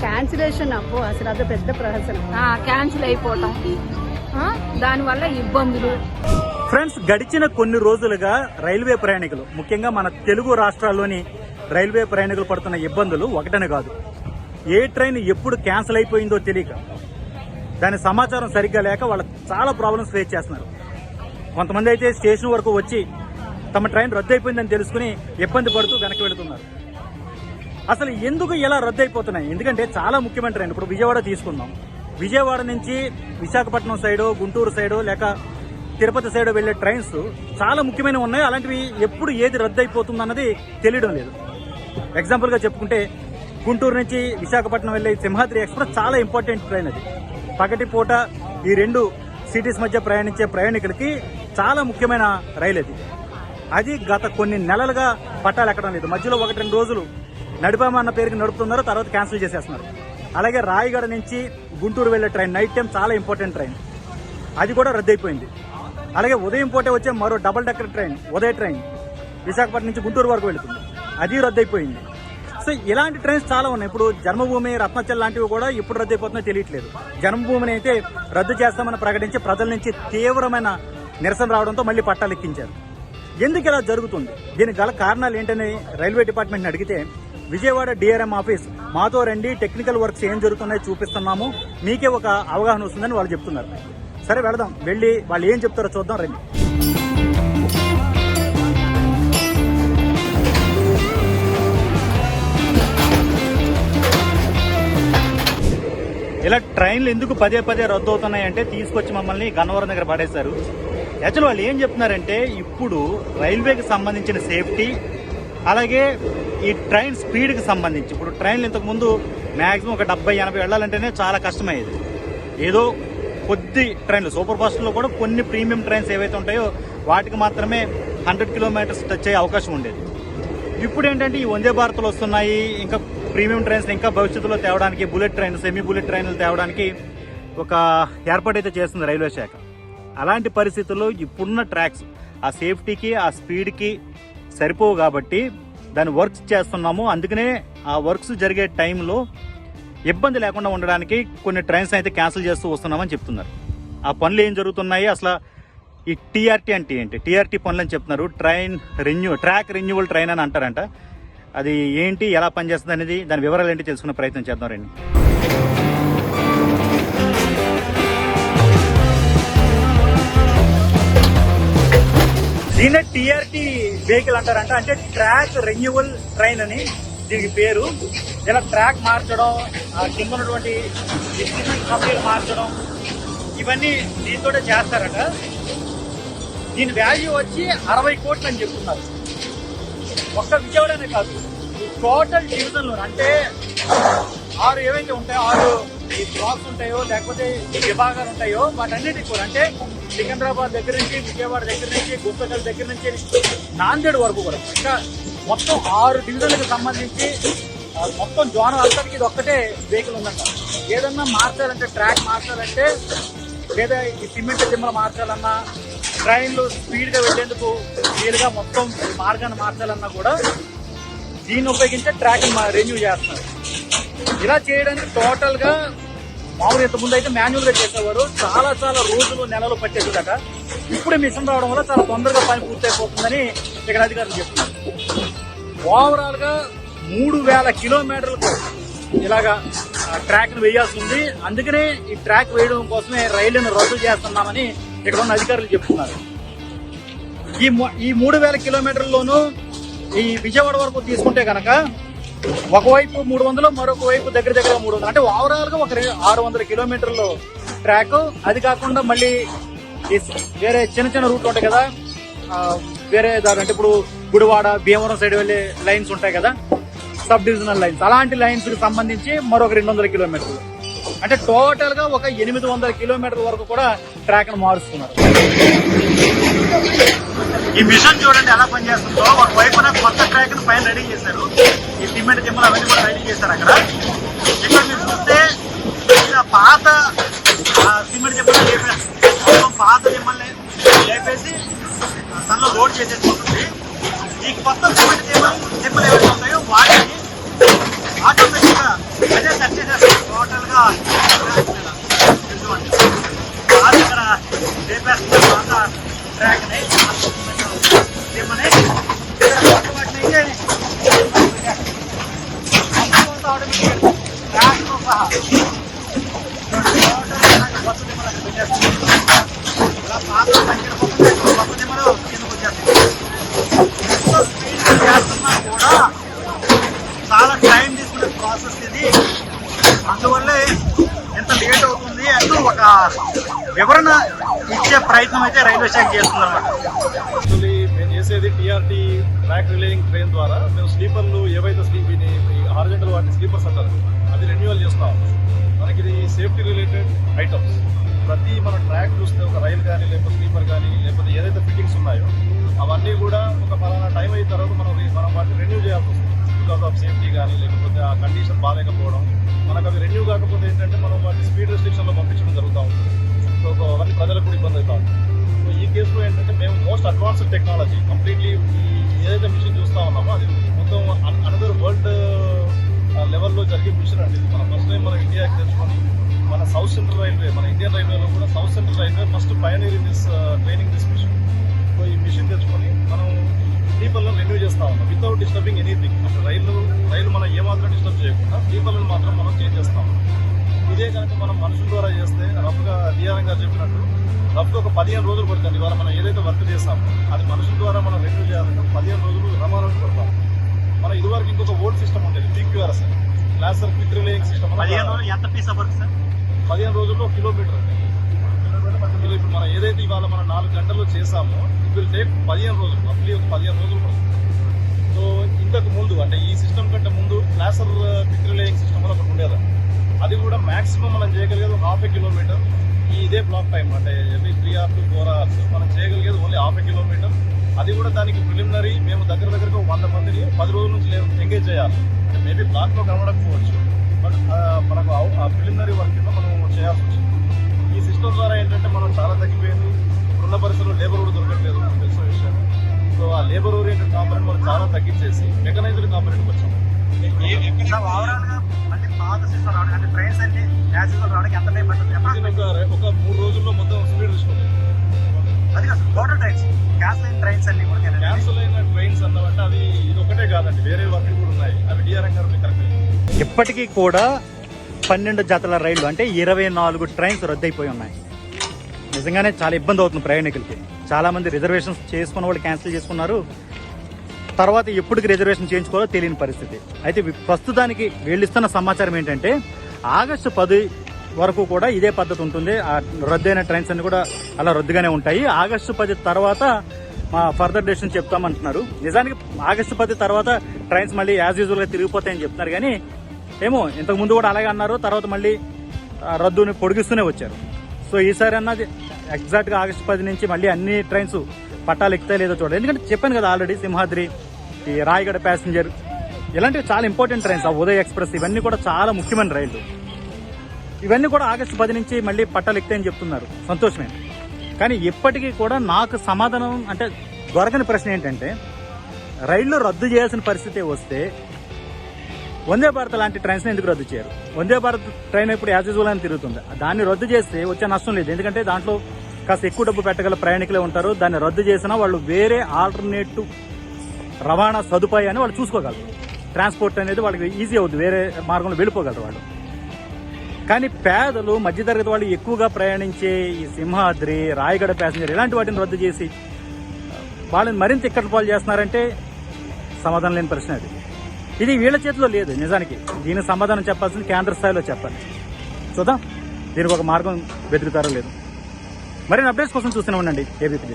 Cancellation అప్పు అసలు అది పెద్ద ప్రహసనం. క్యాన్సిల్ అయిపోవటం. ఆ, దానివల్ల ఇబ్బందులు. ఫ్రెండ్స్ గడిచిన కొన్ని రోజులుగా రైల్వే ప్రయాణికులు ముఖ్యంగా మన తెలుగు రాష్ట్రాల్లోని రైల్వే ప్రయాణికులు పడుతున్న ఇబ్బందులు ఒకటనే కాదు. ఏ ట్రైన్ ఎప్పుడు క్యాన్సిల్ అయిపోయిందో తెలియక దాని సమాచారం సరిగ్గా లేక వాళ్ళు చాలా ప్రాబ్లమ్స్ ఫేస్ చేస్తున్నారు. కొంతమంది అయితే స్టేషన్ వరకు వచ్చి తమ ట్రైన్ రద్దు అయిపోయిందని తెలుసుకుని ఇబ్బంది పడుతూ వెనక్కి వెళుతున్నారు. అసలు ఎందుకు ఇలా రద్దు అయిపోతున్నాయి ఎందుకంటే చాలా ముఖ్యమైన ట్రైన్ ఇప్పుడు విజయవాడ తీసుకుందాం. విజయవాడ నుంచి విశాఖపట్నం సైడు గుంటూరు సైడు లేక తిరుపతి సైడ్ వెళ్ళే ట్రైన్స్ చాలా ముఖ్యమైనవి ఉన్నాయి. అలాంటివి ఎప్పుడు ఏది రద్దు అయిపోతుంది అన్నది తెలియడం లేదు. ఎగ్జాంపుల్గా చెప్పుకుంటే గుంటూరు నుంచి విశాఖపట్నం వెళ్ళే సింహాద్రి ఎక్స్ప్రెస్ చాలా ఇంపార్టెంట్ ట్రైన్ అది. పగటి పూట ఈ రెండు సిటీస్ మధ్య ప్రయాణించే ప్రయాణికులకి చాలా ముఖ్యమైన రైలు అది. అది గత కొన్ని నెలలుగా పట్టాలు ఎక్కడం లేదు. మధ్యలో ఒకటి రెండు రోజులు నడిపామన్న పేరుకి నడుపుతున్నారు తర్వాత క్యాన్సిల్ చేసేస్తున్నారు. అలాగే రాయగడ నుంచి గుంటూరు వెళ్ళే ట్రైన్ నైట్ టైం చాలా ఇంపార్టెంట్ ట్రైన్ అది కూడా రద్దయిపోయింది. అలాగే ఉదయం పూటే వచ్చే మరో double decker train Uday train Visakhapatnam నుంచి గుంటూరు వరకు వెళుతుంది. అది రద్దయిపోయింది. సో ఇలాంటి ట్రైన్స్ చాలా ఉన్నాయి. ఇప్పుడు జన్మభూమి రత్నచల్ లాంటివి కూడా ఇప్పుడు రద్దు తెలియట్లేదు. జన్మభూమిని అయితే రద్దు చేస్తామని ప్రకటించి ప్రజల నుంచి తీవ్రమైన నిరసన రావడంతో మళ్ళీ పట్టాలు ఎక్కించారు ఎందుకు ఇలా జరుగుతుంది? దీనికి గల కారణాలు ఏంటని రైల్వే డిపార్ట్మెంట్ని అడిగితే విజయవాడ డిఆర్ఎం ఆఫీస్. మాతో రండి టెక్నికల్ వర్క్స్ ఏం జరుగుతున్నాయో చూపిస్తున్నాము. మీకే ఒక అవగాహన వస్తుందని వాళ్ళు చెప్తున్నారు. సరే వెళదాం. వెళ్ళి వాళ్ళు ఏం చెప్తారో చూద్దాం రండి. ఇలా ట్రైన్లు ఎందుకు పదే పదే రద్దు అవుతున్నాయంటే తీసుకొచ్చి మమ్మల్ని గన్నవరం దగ్గర పడేశారు. యాక్చువల్ వాళ్ళు ఏం చెప్తున్నారంటే ఇప్పుడు రైల్వేకి సంబంధించిన సేఫ్టీ అలాగే ఈ ట్రైన్ స్పీడ్కి సంబంధించి ఇప్పుడు ట్రైన్లు ఇంతకుముందు మ్యాక్సిమం ఒక డెబ్బై ఎనభై వెళ్ళాలంటేనే చాలా కష్టమయ్యేది. ఏదో కొద్ది ట్రైన్లు సూపర్ ఫాస్ట్లో కూడా కొన్ని ప్రీమియం ట్రైన్స్ ఏవైతే ఉంటాయో వాటికి మాత్రమే హండ్రెడ్ కిలోమీటర్స్ టచ్ అయ్యే అవకాశం ఉండేది. ఇప్పుడు ఏంటంటే ఈ వందే భారత్లు వస్తున్నాయి ఇంకా ప్రీమియం ట్రైన్స్ ఇంకా భవిష్యత్తులో తేవడానికి బుల్లెట్ ట్రైన్ సెమీ బుల్లెట్ ట్రైన్లు తేవడానికి ఒక ఏర్పాటు అయితే చేస్తుంది రైల్వే శాఖ. అలాంటి పరిస్థితుల్లో ఇప్పుడున్న ట్రాక్స్ ఆ సేఫ్టీకి ఆ స్పీడ్కి సరిపోవు కాబట్టి దాన్ని వర్క్స్ చేస్తున్నాము. అందుకనే ఆ వర్క్స్ జరిగే టైంలో ఇబ్బంది లేకుండా ఉండడానికి కొన్ని ట్రైన్స్ అయితే క్యాన్సిల్ చేస్తూ వస్తున్నామని చెప్తున్నారు. ఆ పనులు ఏం జరుగుతున్నాయి? అసలు ఈ టీఆర్టీ అంటే ఏంటి? టీఆర్టీ పనులు అని చెప్తున్నారు. Train renew track renewal train అని అంటారంట. అది ఏంటి? ఎలా పనిచేస్తుంది అనేది దాని వివరాలు ఏంటి తెలుసుకునే ప్రయత్నం చేద్దాం రండి. దీన్ని టీఆర్టీ వెహికల్ అంటారంట. అంటే ట్రాక్ రెన్యువల్ ట్రైన్ అని దీనికి పేరు. ఇలా ట్రాక్ మార్చడం ఆ కింద ఉన్నటువంటి కంపెనీలు మార్చడం ఇవన్నీ దీంతో చేస్తారట. దీని వాల్యూ వచ్చి అరవై కోట్లు అని చెప్తున్నారు. ఒక్క విజయవాడనే కాదు టోటల్ డివిజన్లో అంటే ఆరు ఏవైతే ఉంటాయో ఆరు ఈ బ్లాక్స్ ఉంటాయో లేకపోతే ఈ విభాగాలు ఉంటాయో వాటన్నిటికి కూడా అంటే సికింద్రాబాద్ దగ్గర నుంచి విజయవాడ దగ్గర నుంచి గుంతకల్ దగ్గర నుంచి నాందేడ్ వరకు కూడా. ఇంకా మొత్తం ఆరు డివిజన్లకు సంబంధించి మొత్తం జోన్ అంతటికి ఇది ఒక్కటే వెహికల్ ఉందంట. ఏదన్నా మార్చాలంటే ట్రాక్ మార్చాలంటే లేదా ఈ సిమెంట్ దిమ్మలు మార్చాలన్నా ట్రైన్లు స్పీడ్గా వెళ్ళేందుకు వీలుగా మొత్తం మార్గాన్ని మార్చాలన్నా కూడా దీన్ని ఉపయోగించే ట్రాక్ రెన్యూ చేస్తున్నారు. ఇలా చేయడానికి టోటల్గా మామూలు ఇంత ముందు అయితే మాన్యువల్గా చేసేవారు. చాలా చాలా రోజులు నెలలు పట్టేదట ఇప్పుడు మిషన్ రావడం వల్ల చాలా తొందరగా పని పూర్తయిపోతుందని ఇక్కడ అధికారులు చెప్తున్నారు. ఓవరాల్గా మూడు వేల కిలోమీటర్లకు ఇలాగా ట్రాక్ను వేయాల్సి ఉంది. అందుకనే ఈ ట్రాక్ వేయడం కోసమే రైళ్ళను రద్దు చేస్తున్నామని ఇక్కడ ఉన్న అధికారులు చెప్తున్నారు. ఈ ఈ మూడు వేల కిలోమీటర్లలోనూ ఈ విజయవాడ వరకు తీసుకుంటే కనుక ఒకవైపు మూడు వందలు మరొక వైపు దగ్గర దగ్గర మూడు వందలు. అంటే ఓవరాల్గా ఒక ఆరు వందల కిలోమీటర్లు ట్రాక్ అది కాకుండా మళ్ళీ వేరే చిన్న చిన్న రూట్లు ఉంటాయి కదా. వేరే దారి అంటే ఇప్పుడు గుడివాడ భీమవరం సైడ్ వెళ్ళే లైన్స్ ఉంటాయి కదా. సబ్ డివిజనల్ లైన్స్ అలాంటి లైన్స్కి సంబంధించి మరొక రెండు వందల కిలోమీటర్లు. అంటే టోటల్గా ఒక ఎనిమిది వందల కిలోమీటర్ల వరకు కూడా ట్రాక్ను మారుస్తున్నారు. ఈ మిషన్ చూడండి ఎలా పనిచేస్తుందో. ఒక వైపున కొత్త ట్రాక్ను పైన రెడీ చేశారు. ఈ సిమెంట్ దిమ్మలు అవన్నీ కూడా రెడీ చేశారు అక్కడ. ఇక్కడ మీరు చూస్తే పాత సిమెంట్ దిమ్మలు లేపేసి పాత దిమ్మల్ని లేపేసి తనలో లోడ్ చేసేసి ఈ కొత్త సిమెంట్ దిమ్మలు దిమ్మలు ఏవైతే ఉంటాయో వాటిని ఆటోమేటిక్గా సహా కొత్త దిమ్మలు అక్కడ పెట్టేస్తారు. ఇలా పాత సంఖ్యలు పోతుంటే కొత్త దిమ్మలు కిందకు వచ్చేస్తాయి. ఎంత స్పీడ్గా చేస్తున్నా కూడా చాలా టైం తీసుకునే ప్రాసెస్ ఇది అందువల్లే ఎంత లేట్ అవుతుంది అంటూ ఒక వివరణ ఇచ్చే ప్రయత్నం అయితే రైల్వే శాఖ చేస్తుందన్నమాట. యాక్చువల్లీ మేము చేసేది టీఆర్టీ ట్రాక్ రిలేయింగ్ ట్రైన్ ద్వారా మేము స్లీపర్లు ఏవైతే స్లీపీని హార్జెంటల్ వాటిని స్లీపర్స్ అంటారు అది రెన్యువల్ చేస్తాం మనకి ఇది సేఫ్టీ రిలేటెడ్ ఐటమ్స్. ప్రతి మన ట్రాక్ చూస్తే ఒక రైలు కానీ లేకపోతే స్లీపర్ కానీ లేకపోతే ఏదైతే ఫిట్టింగ్స్ ఉన్నాయో అవన్నీ కూడా ఒక పలానా టైం అయిన తర్వాత మనం మనం వాటిని రెన్యూ చేయాల్సి వస్తుంది. బికాస్ ఆఫ్ సేఫ్టీ కానీ లేకపోతే ఆ కండిషన్ బాగాలేకపోవడం మనకు అవి రెన్యూ కాకపోతే ఏంటంటే మనం వాటి స్పీడ్ రెస్ట్రిక్షన్లో పంపించడం జరుగుతూ ఉంటుంది. సో అవన్నీ ప్రజలకు కూడా ఇబ్బంది అవుతా ఉంటుంది. కేసులో ఏంటంటే మేము మోస్ట్ అడ్వాన్స్డ్ టెక్నాలజీ కంప్లీట్లీ ఏదైతే మిషన్ చూస్తూ ఉన్నామో అది మొత్తం అనదర్ వరల్డ్ లెవెల్లో జరిగే మిషన్ అండి ఇది. మన ఫస్ట్ టైం మన ఇండియాకి తెచ్చుకొని మన సౌత్ సెంట్రల్ రైల్వే మన ఇండియన్ రైల్వేలో కూడా south central railway first pioneer in this training this machine so ఈ మిషన్ తెచ్చుకొని మనం స్లీపర్లను రెన్యూ చేస్తా ఉన్నాం వితౌట్ డిస్టర్బింగ్ ఎనీథింగ్ అంటే రైలు రైలు మనం ఏమాత్రం డిస్టర్బ్ చేయకుండా స్లీపర్లను మాత్రం మనం చేంజ్ చేస్తా ఉన్నాం. ఇదే కనుక మనం మనుషుల ద్వారా చేస్తే రఫ్గా డిఆర్ఎం గారు చెప్పినట్టు రఫ్గా ఒక పదిహేను రోజులు పడుతుంది. ఇవాళ మనం ఏదైతే వర్క్ చేస్తామో అది మనుషుల ద్వారా మనం రెన్యూ చేయాలంటే పదిహేను రోజులు రమాలను పడతాం. మన ఇదివరకు ఇంకొక ఓల్డ్ సిస్టమ్ ఉండేది PQRS closer quick relaying system పదిహేను రోజులు ఎంత పీస్ వర్క్ సార్ పదిహేను రోజుల్లో కిలోమీటర్ కిలోమీటర్ ఇప్పుడు మనం ఏదైతే ఇవాళ మనం నాలుగు గంటల్లో చేసామో ఇట్ విల్ టేక్ పదిహేను రోజులు. రఫ్లీ ఒక పదిహేను రోజులు పడుతుంది. సో ఇంతకు ముందు అంటే ఈ సిస్టమ్ కంటే ముందు క్లాసర్ క్విక్ రిలేయింగ్ సిస్టమ్ ఒకటి ఉండేది. అది కూడా మాక్సిమం మనం చేయగలిగేది ఒక హాఫ్ ఏ కిలోమీటర్ ఈ ఇదే బ్లాక్ టైం అంటే every three or two four hours మనం చేయగలిగేది ఓన్లీ హాఫ్ ఏ కిలోమీటర్ అది కూడా దానికి ప్రిలిమినరీ మేము దగ్గర దగ్గరగా ఒక వంద మందిని పది రోజుల నుంచి ఎంగేజ్ చేయాలి. మేబీ బ్లాక్లో కనబడకపోవచ్చు. బట్ మనకు ఆ- ఆ ప్రిలిమినరీ వర్క్ కింద మనం చేయాల్సి వచ్చింది. ఈ సిస్టమ్ ద్వారా ఏంటంటే మనం చాలా తగ్గిపోయింది. ఇప్పుడున్న పరిస్థితుల్లో లేబర్ కూడా దొరకట్లేదు మనకు తెలిసిన విషయం. సో ఆ లేబర్ ఓరియంటెడ్ కాంపనెంట్ మనం చాలా తగ్గించేసి మెకనైజ్డ్ కాంపనెంట్కి వచ్చాము పాత సిస్టమ్ రావడానికి అంటే ట్రైన్స్ అన్ని యాజ్ యూజువల్ రావడానికి ఎంత టైం పడుతుంది? ఒక మూడు రోజుల్లో మొత్తం స్పీడ్ అది కాదు total trains gas line trains అన్ని కూడా ట్రైన్స్ అన్నవంటే అవి ఇది ఒకటే కాదండి వేరే వర్క్ కూడా ఉన్నాయి. అవి డిఆర్ఎం గారు కరెక్ట్ ఇప్పటికీ కూడా పన్నెండు జతల రైళ్ళు అంటే ఇరవై నాలుగు ట్రైన్స్ రద్దయిపోయి ఉన్నాయి. నిజంగానే చాలా ఇబ్బంది అవుతుంది ప్రయాణికులకి. చాలా మంది రిజర్వేషన్స్ చేసుకున్న వాళ్ళు క్యాన్సిల్ చేసుకున్నారు. తర్వాత ఎప్పటికి రిజర్వేషన్ చేయించుకోవాలో తెలియని పరిస్థితి. అయితే ప్రస్తుతానికి వీళ్ళు ఇస్తున్న సమాచారం ఏంటంటే ఆగస్టు పది వరకు కూడా ఇదే పద్ధతి ఉంటుంది. ఆ రద్దయిన ట్రైన్స్ అన్ని కూడా అలా రద్దుగానే ఉంటాయి. ఆగస్టు పది తర్వాత మా ఫర్దర్ డెసిషన్ చెప్తామంటున్నారు. నిజానికి ఆగస్టు పది తర్వాత ట్రైన్స్ మళ్ళీ యాజ్ యూజువల్గా తిరిగిపోతాయని చెప్తున్నారు. కానీ ఏమో ఇంతకు ముందు కూడా అలాగే అన్నారు. తర్వాత మళ్ళీ ఆ, రద్దుని పొడిగిస్తూనే వచ్చారు. సో ఈసారి అన్నది ఎగ్జాక్ట్గా ఆగస్టు పది నుంచి మళ్ళీ అన్ని ట్రైన్స్ పట్టాలు ఎక్కితే లేదో చూడాలి ఎందుకంటే చెప్పాను కదా ఆల్రెడీ సింహాద్రి ఈ రాయగడ ప్యాసింజర్ ఇలాంటివి చాలా ఇంపార్టెంట్ ట్రైన్స్ ఆ ఉదయ్ ఎక్స్ప్రెస్ ఇవన్నీ కూడా చాలా ముఖ్యమైన రైళ్ళు. ఇవన్నీ కూడా ఆగస్టు పది నుంచి మళ్ళీ పట్టాలు ఎక్కుతాయని చెప్తున్నారు. సంతోషమే. కానీ ఇప్పటికీ కూడా నాకు సమాధానం అంటే దొరకని ప్రశ్న ఏంటంటే రైళ్ళు రద్దు చేయాల్సిన పరిస్థితి వస్తే వందే భారత్ లాంటి ట్రైన్స్ ఎందుకు రద్దు చేయరు? వందే భారత్ ట్రైన్ ఇప్పుడు యాజ్ యూజువల్ అని తిరుగుతుంది. దాన్ని రద్దు చేస్తే వచ్చే నష్టం లేదు. ఎందుకంటే దాంట్లో కాస్త ఎక్కువ డబ్బు పెట్టగల ప్రయాణికులే ఉంటారు. దాన్ని రద్దు చేసినా వాళ్ళు వేరే ఆల్టర్నేటివ్ రవాణా సదుపాయాన్ని వాళ్ళు చూసుకోగలరు. ట్రాన్స్పోర్ట్ అనేది వాళ్ళకి ఈజీ అవుతుంది వేరే మార్గంలో వెళ్ళిపోగలరు వాళ్ళు. కానీ పేదలు మధ్యతరగతి వాళ్ళు ఎక్కువగా ప్రయాణించే ఈ సింహాద్రి రాయగడ ప్యాసింజర్ ఇలాంటి వాటిని రద్దు చేసి వాళ్ళని మరింత ఇక్కడ పాలు చేస్తున్నారంటే సమాధానం లేని ప్రశ్న అది. ఇది వీళ్ళ చేతిలో లేదు నిజానికి. దీనికి సమాధానం చెప్పాల్సింది కేంద్ర స్థాయిలో చెప్పాలి. చూద్దాం. దీనికి ఒక మార్గం వెతుకుతారో లేదు. మరిన్ని అప్డేట్స్ కోసం చూస్తూనే ఉండండి. ఏబీపీ